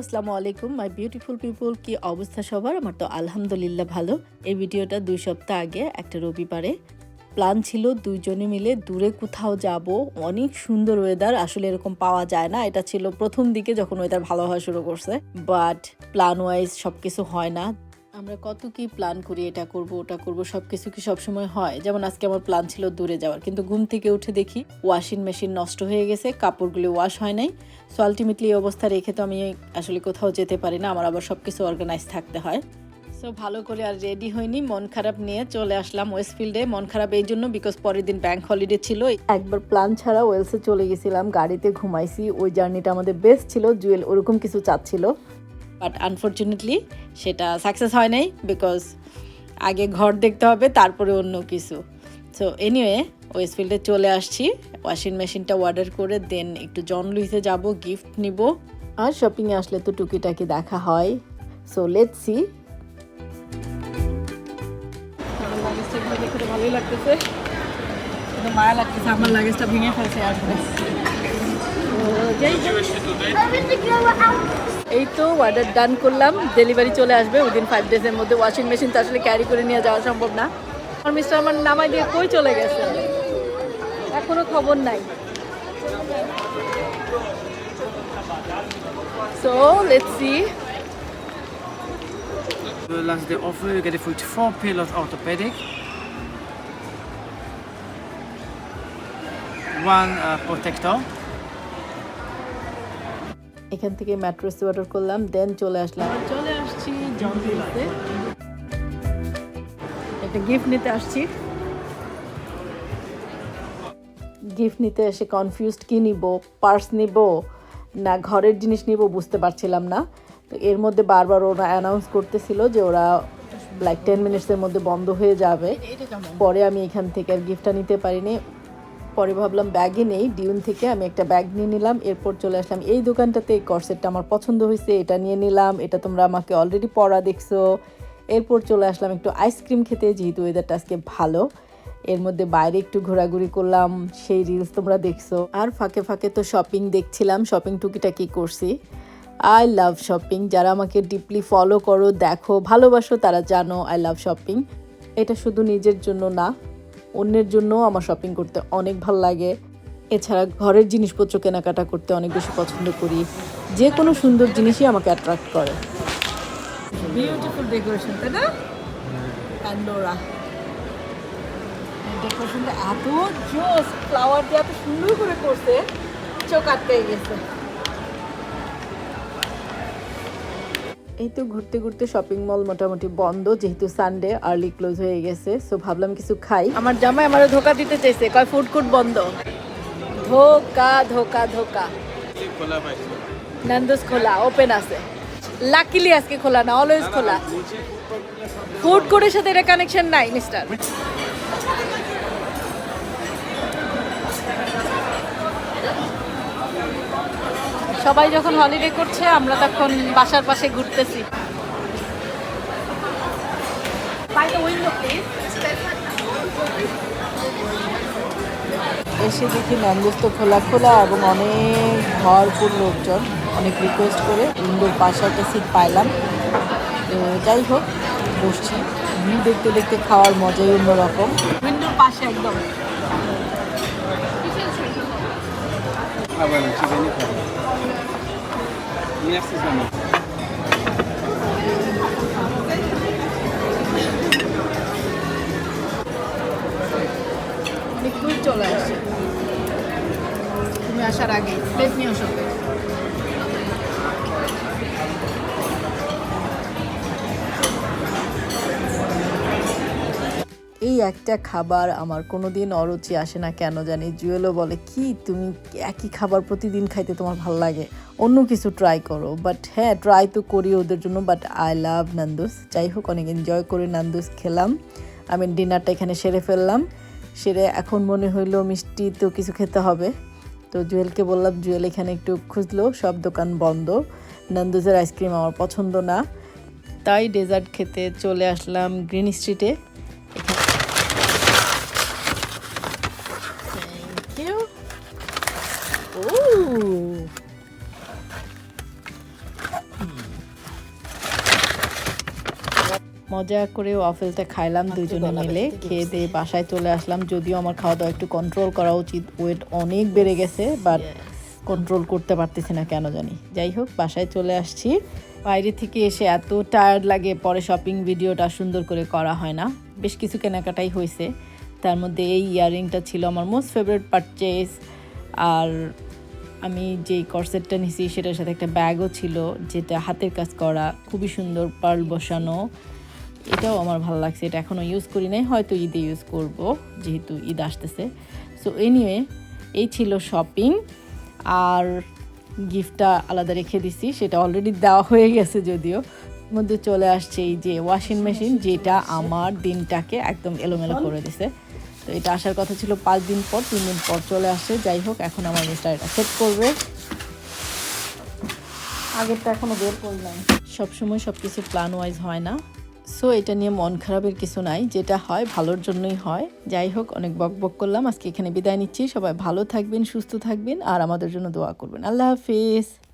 আসসালামু আলাইকুম my beautiful পিপুল কি অবস্থা সবার? আমার তো আলহামদুলিল্লাহ ভালো। এই ভিডিওটা দুই সপ্তাহ আগে, একটা রবিবারে। প্ল্যান ছিল দুজনে মিলে দূরে কোথাও যাব। অনেক সুন্দর ওয়েদার আসলে এরকম পাওয়া যায় না। এটা ছিল প্রথম দিকে যখন ওয়েদার ভালো হওয়া শুরু করছে। বাট প্ল্যান ওয়াইজ সব কিছু হয় না। আমরা কত কি প্ল্যান করি, এটা করব, ওটা করব সব কিছু কি সবসময় হয়? যেমন আজকে আমার প্ল্যান ছিল দূরে যাওয়ার, কিন্তু ঘুম থেকে উঠে দেখি ওয়াশিং মেশিন নষ্ট হয়ে গেছে, কাপড়গুলো ওয়াশ হয় নাই। সো আলটিমেটলি এই অবস্থা রেখে তো আমি আসলে কোথাও যেতে পারি না, আমার আবার সব কিছু অর্গানাইজ থাকতে হয়। সো ভালো করে আর রেডি হয়নি মন খারাপ নিয়ে চলে আসলাম ওয়েস্টফিল্ডে মন খারাপ এই জন্য বিকজ পরের দিন ব্যাংক হলিডে ছিল। একবার প্ল্যান ছাড়া ওয়েলসে চলে গেছিলাম, গাড়িতে ঘুমাইছি, ওই জার্নিটা আমাদের বেস্ট ছিল জুয়েল ওরকম কিছু চাচ্ছিল। বাট আনফর্চুনেটলি সেটা সাকসেস হয় নাই বিকজ আগে ঘর দেখতে হবে তারপরে অন্য কিছু। সো এনিওয়ে ওয়েস্টফিল্ডে চলে আসছি। ওয়াশিং মেশিনটা অর্ডার করে দেন একটু জন লুইসে যাব গিফট নিব। আর শপিংয়ে আসলে তো টুকিটাকি দেখা হয়। সো লেট সি ভালোই লাগতেছে। মায়া লাগতেছে আমার লাগেজটা ভেঙে ফেলছে আসলে এই তো অর্ডার ডান করলাম ডেলিভারি চলে আসবে উইদিন ফাইভ ডেজের মধ্যে। ওয়াশিং মেশিন তো আসলে ক্যারি করে নিয়ে যাওয়া সম্ভব না। আর মিস্টার আমার নামাই দিয়ে কই চলে গেছে? এখনও খবর নাই। Let's see The last day offer, you get it for four pillows orthopedic. One uh, protector. এখান থেকে ম্যাট্রেস অর্ডার করলাম দেন চলে আসলাম। চলে আসছি জঙ্গলিতে একটা গিফট নিতে আসছি। গিফট নিতে এসে কনফিউজড কি নিব পার্স নিব না ঘরের জিনিস নিব বুঝতে পারছিলাম না। তো এর মধ্যে বারবার ওরা অ্যানাউন্স করতেছিল যে ওরা লাইক টেন মিনিটসের মধ্যে বন্ধ হয়ে যাবে। পরে আমি এখান থেকে আর গিফটটা নিতে পারিনি। পরে ভাবলাম ব্যাগে নেই, ডিউন থেকে আমি একটা ব্যাগ নিয়ে নিলাম, এরপর চলে আসলাম এই দোকানটাতে, এই কর্সেটটা আমার পছন্দ হয়েছে, এটা নিয়ে নিলাম, এটা তোমরা আমাকে অলরেডি পড়া দেখছ। এরপর চলে আসলাম একটু আইসক্রিম খেতে, যেহেতু ওয়েদারটা আজকে ভালো। এর মধ্যে বাইরে একটু ঘোরাঘুরি করলাম, সেই রিলস তোমরা দেখছ। আর ফাঁকে ফাঁকে তো শপিং দেখছিলাম শপিং টুকিটাকি করছি। আই লাভ শপিং যারা আমাকে ডিপলি ফলো করো, দেখো, ভালোবাসো, তারা জানো আই লাভ শপিং এটা শুধু নিজের জন্য না অন্যের জন্য আমার শপিং করতে অনেক ভালো লাগে। এছাড়া ঘরের জিনিসপত্র কেনাকাটা করতে অনেক বেশি পছন্দ করি। যে কোনো সুন্দর জিনিসই আমাকে অ্যাট্রাক্ট করে। বিউটিফুল ডেকোরেশন তাই না? প্যান্ডোরা ডেকোরেশনটা এত জোস ফ্লাওয়ার দিয়ে এত সুন্দর করে করছে, চোখ আটকে গেছে। এই তো ঘুরতে ঘুরতে শপিং মল মোটামুটি বন্ধ, যেহেতু সানডে আর্লি ক্লোজ হয়ে গেছে সো ভাবলাম কিছু খাই। আমার জামাই আমার ধোকা দিতে চাইছে, কয় ফুড কোর্ট বন্ধ। ধোকা ধোকা ধোকা। নান্দুস খোলা ওপেন আছে। লাকিলি আজকে খোলা না অলওয়েজ খোলা। ফুড কোর্টের সাথে এটা কানেকশন নাই মিস্টার সবাই যখন হলিডে করছে আমরা তখন বাসার পাশে ঘুরতেছি। এসে দেখি ম্যাঙ্গোস তো খোলা খোলা এবং অনেক ভরপুর লোকজন অনেক রিকোয়েস্ট করে। উইন্ডোর পাশে একটা সিট পাইলাম। তো যাই হোক বসছি। ভিউ দেখতে দেখতে খাওয়ার মজাই অন্যরকম। উইন্ডোর পাশে একদম। খাবার চিকেনই খাবার। নিয়ে আসছিস আমি চলে আসছে। তুমি আসার আগে প্লেট নিয়ে আসো। একটা খাবার আমার কোনো দিন অরুচি আসে না কেন জানি? জুয়েলও বলে, কি? তুমি একই খাবার প্রতিদিন খাইতে তোমার ভালো লাগে? অন্য কিছু ট্রাই করো। বাট হ্যাঁ ট্রাই তো করি ওদের জন্য বাট আই লাভ নান্দুস যাই হোক, অনেক এনজয় করে নান্দুস খেলাম। আমি ডিনারটা এখানে সেরে ফেললাম। সেরে এখন মনে হইল মিষ্টি তো কিছু খেতে হবে। তো জুয়েলকে বললাম, জুয়েল এখানে একটু খুঁজলো, সব দোকান বন্ধ। নন্দুজের আইসক্রিম আমার পছন্দ না। তাই ডেজার্ট খেতে চলে আসলাম গ্রিন স্ট্রিটে মজা করে ওয়াফেলটা খাইলাম দুজনে মিলে। খেয়ে দিয়ে বাসায় চলে আসলাম। যদিও আমার খাওয়া দাওয়া একটু কন্ট্রোল করা উচিত। ওয়েট অনেক বেড়ে গেছে বাট কন্ট্রোল করতে পারতেছি না কেন জানি। যাই হোক বাসায় চলে আসছি। বাইরে থেকে এসে এত টায়ার্ড লাগে পরে শপিং ভিডিওটা সুন্দর করে করা হয় না। বেশ কিছু কেনাকাটাই হয়েছে তার মধ্যে এই ইয়াররিংটা ছিল আমার মোস্ট ফেভারিট পারচেস আর আমি যেই কর্সেটটা নিছি সেটার সাথে একটা ব্যাগও ছিল যেটা হাতের কাজ করা খুবই সুন্দর পার্ল বসানো। এটাও আমার ভালো লাগছে এটা এখনও ইউজ করি নাই হয়তো ঈদে ইউজ করব যেহেতু ঈদ আসতেছে। সো এনিওয়ে এই ছিল শপিং আর গিফটটা আলাদা রেখে দিছি সেটা অলরেডি দেওয়া হয়ে গেছে যদিও। মধ্যে চলে আসছে এই যে ওয়াশিং মেশিন যেটা আমার দিনটাকে একদম এলোমেলো করে দিছে। তো এটা আসার কথা ছিল পাঁচ দিন পর তিন দিন পর চলে আসে যাই হোক এখন আমার মিস্টার এটা সেট করবে। আগেরটা এখনও বের করলাম সবসময় সব কিছু প্ল্যান ওয়াইজ হয় না। সো এটা নিয়ে মন খারাপের কিছু নাই। যেটা হয়, ভালোর জন্যই হয়। যাই হোক, অনেক বক বক করলাম। আজকে এখানে বিদায় নিচ্ছি। সবাই ভালো থাকবেন, সুস্থ থাকবেন, আর আমাদের জন্য দোয়া করবেন। আল্লাহ হাফিজ।